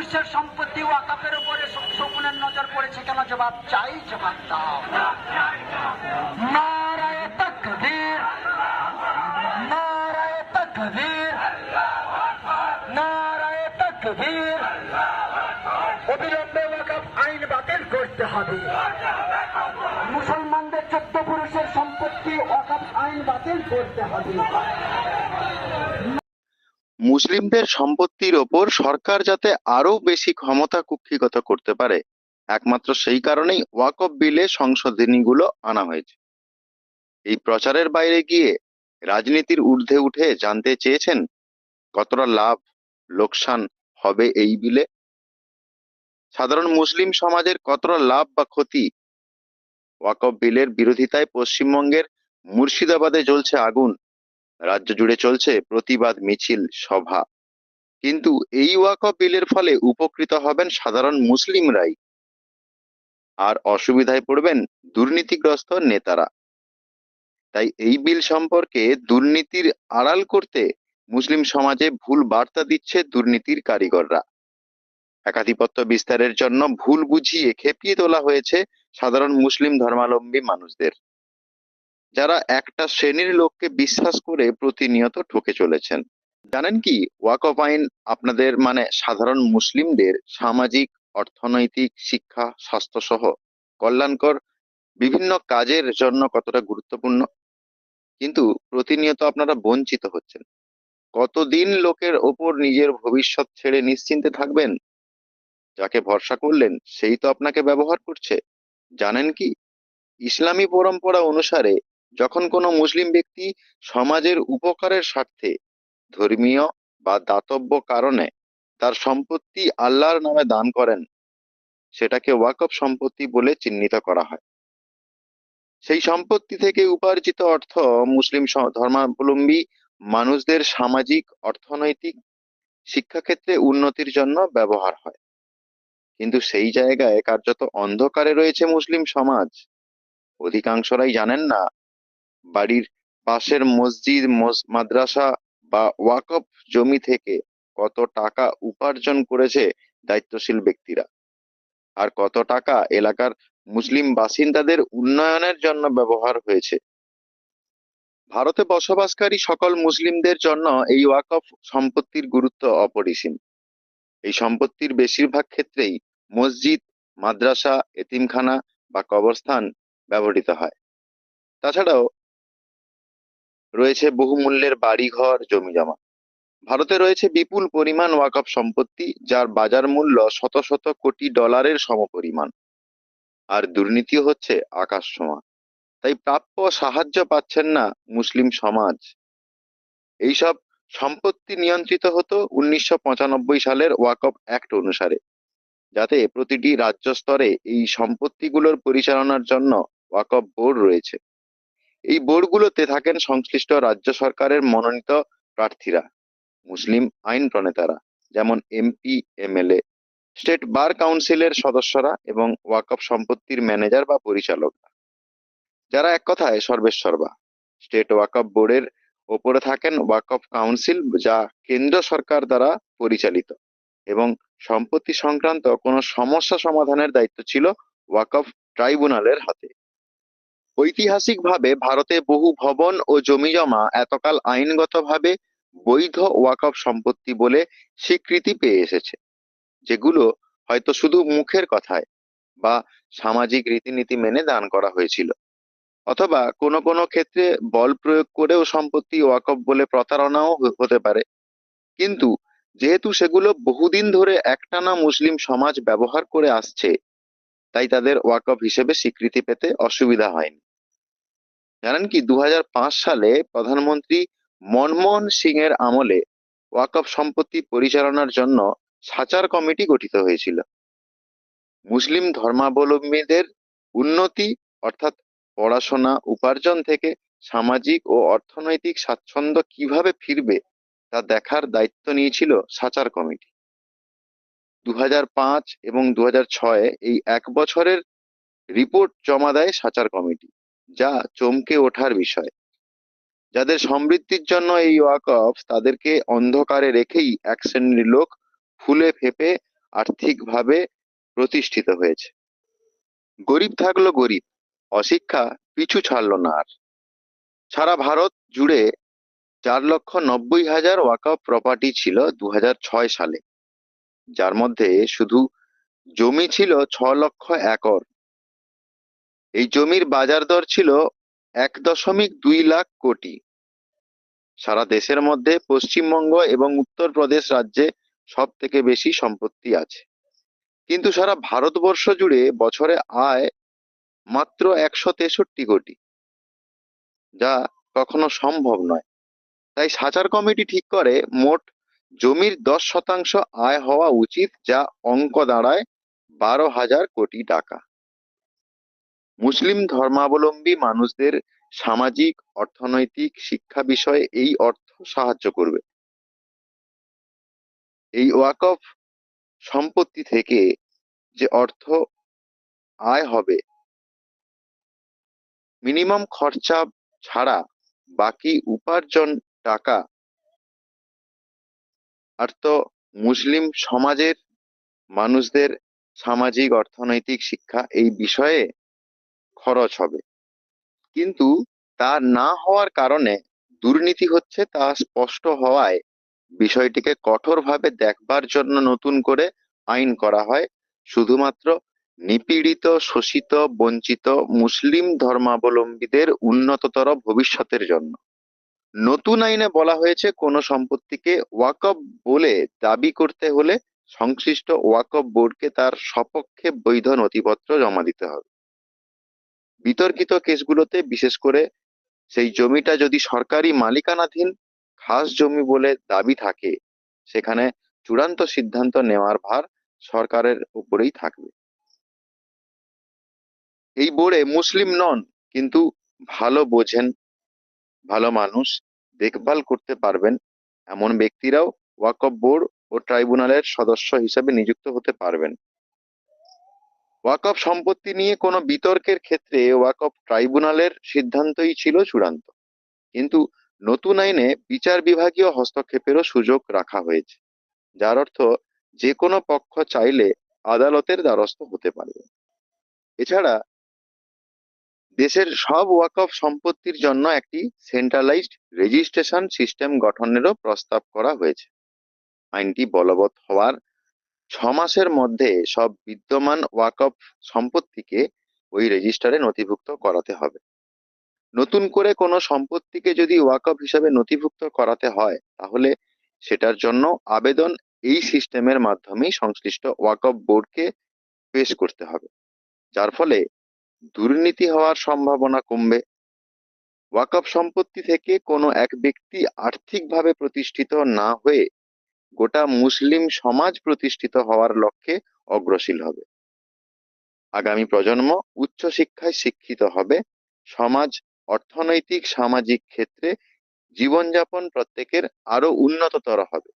চতুর্পুরুষের সম্পত্তি ওয়াকাফের উপরে শকুনের নজর পড়েছে কেন? জবাব চাই, জবাব দাও। অবিলম্বে ওয়াকাফ আইন বাতিল করতে হবে। মুসলমানদের চোদ্দ পুরুষের সম্পত্তি ওয়াকাফ আইন বাতিল করতে হবে। মুসলিমদের সম্পত্তির ওপর সরকার যাতে আরও বেশি ক্ষমতা কুক্ষিগত করতে পারে, একমাত্র সেই কারণেই ওয়াকফ বিলে সংশোধনীগুলো আনা হয়েছে। এই প্রচারের বাইরে গিয়ে রাজনীতির ঊর্ধ্বে উঠে জানতে চেয়েছেন, কতটা লাভ, লোকসান হবে এই বিলে? সাধারণ মুসলিম সমাজের কতটা লাভ বা ক্ষতি? ওয়াকফ বিলের বিরোধিতায় পশ্চিমবঙ্গের মুর্শিদাবাদে জ্বলছে আগুন। রাজ্য জুড়ে চলছে প্রতিবাদ মিছিল সভা। কিন্তু এই ওয়াকফ বিলের ফলে উপকৃত হবেন সাধারণ মুসলিমরাই। আর অসুবিধায় পড়বেন দুর্নীতিগ্রস্ত নেতারা। তাই এই বিল সম্পর্কে দুর্নীতির আড়াল করতে মুসলিম সমাজে ভুল বার্তা দিচ্ছে দুর্নীতির কারিগররা। একাধিপত্য বিস্তারের জন্য ভুল বুঝিয়ে খেপিয়ে তোলা হয়েছে সাধারণ মুসলিম ধর্মাবলম্বী মানুষদের। যারা একটা শ্রেণির লোককে বিশ্বাস করে প্রতিনিয়ত ঠকে চলেছেন। জানেন কি ওয়াকফ আইন আপনাদের মানে সাধারণ মুসলিমদের সামাজিক, অর্থনৈতিক, শিক্ষা স্বাস্থ্য সহ কল্যাণকর বিভিন্ন কাজের জন্য কতটা গুরুত্বপূর্ণ? কিন্তু প্রতিনিয়ত আপনারা বঞ্চিত হচ্ছেন। কতদিন লোকের ওপর নিজের ভবিষ্যৎ ছেড়ে নিশ্চিন্তে থাকবেন? যাকে ভরসা করলেন, সেই তো আপনাকে ব্যবহার করছে। জানেন কি, ইসলামী পরম্পরা অনুসারে যখন কোনো মুসলিম ব্যক্তি সমাজের উপকারের স্বার্থে, ধর্মীয় বা দাতব্য কারণে তার সম্পত্তি আল্লাহর নামে দান করেন, সেটাকে ওয়াকফ সম্পত্তি বলে চিহ্নিত করা হয়। সেই সম্পত্তি থেকে উপার্জিত অর্থ মুসলিম ধর্মাবলম্বী মানুষদের সামাজিক, অর্থনৈতিক শিক্ষাক্ষেত্রে উন্নতির জন্য ব্যবহার হয়। কিন্তু সেই জায়গায় কার্যত অন্ধকারে রয়েছে মুসলিম সমাজ। অধিকাংশরাই জানেন না বাড়ির পাশের মসজিদ, মস- মাদ্রাসা বা ওয়াকফ জমি থেকে কত টাকা উপার্জন করেছে দায়িত্বশীল ব্যক্তিরা? আর কত টাকা এলাকার মুসলিম বাসিন্দাদের উন্নয়নের জন্য ব্যবহার হয়েছে? ভারতে বসবাসকারী সকল মুসলিমদের জন্য এই ওয়াকফ সম্পত্তির গুরুত্ব অপরিসীম। এই সম্পত্তির বেশিরভাগ ক্ষেত্রেই মসজিদ, মাদ্রাসা, এতিমখানা বা কবরস্থান ব্যবহৃত হয়। তাছাড়াও রয়েছে বহুমূল্যের বাড়িঘর জমি জমা ভারতে রয়েছে বিপুল পরিমাণ ওয়াকফ সম্পত্তি, যার বাজার মূল্য শত শত কোটি ডলারের সমপরিমাণ। আর দুর্নীতিও হচ্ছে আকাশ ছোঁয়া। তাই প্রাপ্য সাহায্য পাচ্ছেন না মুসলিম সমাজ। এইসব সম্পত্তি নিয়ন্ত্রিত হতো উনিশশো পঁচানব্বই সালের ওয়াকফ অ্যাক্ট অনুসারে, যাতে প্রতিটি রাজ্য স্তরে এই সম্পত্তিগুলোর পরিচালনার জন্য ওয়াকফ বোর্ড রয়েছে। এই বোর্ডগুলোতে থাকেন সংশ্লিষ্ট রাজ্য সরকারের মনোনীত প্রার্থীরা, মুসলিম আইন প্রণেতারা, যেমন এমপি, এমএলএ, স্টেট বার কাউন্সিলের সদস্যরা এবং ওয়াকফ সম্পত্তির ম্যানেজার বা পরিচালকরা। যারা এক কথায় সর্বেশ্বরবা স্টেট ওয়াকফ বোর্ডের ওপরে থাকেন ওয়াকফ কাউন্সিল যা কেন্দ্র সরকার দ্বারা পরিচালিত এবং সম্পত্তি সংক্রান্ত কোনো সমস্যা সমাধানের দায়িত্ব ছিল ওয়াকফ ট্রাইব্যুনালের হাতে। ঐতিহাসিকভাবে ভারতে বহু ভবন ও জমিজমা এতকাল আইনগতভাবে বৈধ ওয়াকফ সম্পত্তি বলে স্বীকৃতি পেয়ে এসেছে, যেগুলো হয়তো শুধু মুখের কথায় বা সামাজিক রীতিনীতি মেনে দান করা হয়েছিল। অথবা কোনো কোনো ক্ষেত্রে বল প্রয়োগ করেও সম্পত্তি ওয়াকফ বলে প্রতারণাও হতে পারে। কিন্তু যেহেতু সেগুলো বহুদিন ধরে একটানা মুসলিম সমাজ ব্যবহার করে আসছে, তাই তাদের ওয়াকফ হিসেবে স্বীকৃতি পেতে অসুবিধা হয়নি। জানেন কি? দু হাজার পাঁচ সালে প্রধানমন্ত্রী মনমোহন সিং এর আমলে ওয়াকফ সম্পত্তি পরিচালনার জন্য সাচার কমিটি গঠিত হয়েছিল। মুসলিম ধর্মাবলম্বীদের উন্নতি অর্থাৎ পড়াশোনা, উপার্জন থেকে সামাজিক ও অর্থনৈতিক স্বাচ্ছন্দ্য কীভাবে ফিরবে তা দেখার দায়িত্ব নিয়েছিল সাচার কমিটি। দু এবং দু এই এক বছরের রিপোর্ট জমা দেয় সাচার কমিটি। যা চমকে ওঠার বিষয়। যাদের সমৃদ্ধির জন্য এই ওয়াকফ তাদেরকে অন্ধকারে রেখেই এক শ্রেণির লোক ফুলে ফেপে আর্থিকভাবে প্রতিষ্ঠিত হয়েছে। গরিব থাকল গরিব, অশিক্ষা পিছু ছাড়লো না আর। সারা ভারত জুড়ে চার লক্ষ নব্বই হাজার ওয়াকফ প্রপার্টি ছিল দু সালে। যার মধ্যে শুধু জমি ছিল ছ লক্ষ একর এই জমির বাজার দর ছিল এক দশমিক দুই লাখ কোটি। সারা দেশের মধ্যে পশ্চিমবঙ্গ এবং উত্তরপ্রদেশ রাজ্যে সব থেকে বেশি সম্পত্তি আছে। কিন্তু সারা ভারতবর্ষ জুড়ে বছরে আয় মাত্র একশো তেষট্টি কোটি, যা কখনো সম্ভব নয়। তাই সাচার কমিটি ঠিক করে মোট জমির দশ শতাংশ আয় হওয়া উচিত, যা অঙ্ক দাঁড়ায় বারো হাজার কোটি টাকা। মুসলিম ধর্মাবলম্বী মানুষদের সামাজিক, অর্থনৈতিক শিক্ষা বিষয়ে এই অর্থ সাহায্য করবে। এই ওয়াকফ সম্পত্তি থেকে যে অর্থ আয় হবে, মিনিমাম খরচা ছাড়া বাকি উপার্জন টাকা আর তো মুসলিম সমাজের মানুষদের সামাজিক, অর্থনৈতিক শিক্ষা এই বিষয়ে খরচ হবে। কিন্তু তা না হওয়ার কারণে দুর্নীতি হচ্ছে তা স্পষ্ট হওয়ায় বিষয়টিকে কঠোরভাবে দেখবার জন্য নতুন করে আইন করা হয়। শুধুমাত্র নিপীড়িত, শোষিত, বঞ্চিত মুসলিম ধর্মাবলম্বীদের উন্নততর ভবিষ্যতের জন্য। নতুন আইনে বলা হয়েছে, কোন সম্পত্তিকে ওয়াকফ বলে দাবি করতে হলে সংশ্লিষ্ট ওয়াকফ বোর্ডকে তার সপক্ষে বৈধ নথিপত্র জমা দিতে হবে। বিতর্কিত কেসগুলোতে, বিশেষ করে সেই জমিটা যদি সরকারি মালিকানাধীন খাস জমি বলে দাবি থাকে, সেখানে চূড়ান্ত সিদ্ধান্ত নেওয়ার ভার সরকারের উপরেই থাকবে। এই বোর্ডে মুসলিম নন, কিন্তু ভালো বোঝেন, ভালো মানুষ দেখভাল করতে পারবেন এমন ব্যক্তিরাও ওয়াকফ বোর্ড ও ট্রাইব্যুনালের সদস্য হিসেবে নিযুক্ত হতে পারবেন। ওয়াকফ সম্পত্তি নিয়ে কোনো বিতর্কের ক্ষেত্রে ওয়াকফ ট্রাইব্যুনালের সিদ্ধান্তই ছিল চূড়ান্ত। কিন্তু নতুন আইনে বিচার বিভাগীয় হস্তক্ষেপেরও সুযোগ রাখা হয়েছে, যার অর্থ যে কোনো পক্ষ চাইলে আদালতের দ্বারস্থ হতে পারবে। এছাড়া দেশের সব ওয়াকফ সম্পত্তির জন্য একটি সেন্ট্রালাইজড রেজিস্ট্রেশন সিস্টেম গঠনেরও প্রস্তাব করা হয়েছে। আইনটি বলবৎ হওয়ার ছ মাসের মধ্যে সব বিদ্যমান ওয়াকফ সম্পত্তিকে ওই রেজিস্টারে নথিভুক্ত করাতে হবে। নতুন করে কোনো সম্পত্তিকে যদি ওয়াকফ হিসাবে নথিভুক্ত করাতে হয়, তাহলে সেটার জন্য আবেদন এই সিস্টেমের মাধ্যমেই সংশ্লিষ্ট ওয়াকফ বোর্ডকে পেশ করতে হবে, যার ফলে দুর্নীতি হওয়ার সম্ভাবনা কমবে। ওয়াকফ সম্পত্তি থেকে কোনো এক ব্যক্তি আর্থিকভাবে প্রতিষ্ঠিত না হয়ে গোটা মুসলিম সমাজ প্রতিষ্ঠিত হওয়ার লক্ষ্যে অগ্রসীল হবে। আগামী প্রজন্ম উচ্চ শিক্ষায় শিক্ষিত হবে। সমাজ, অর্থনৈতিক, সামাজিক ক্ষেত্রে জীবনযাপন প্রত্যেকের আরও উন্নততর হবে।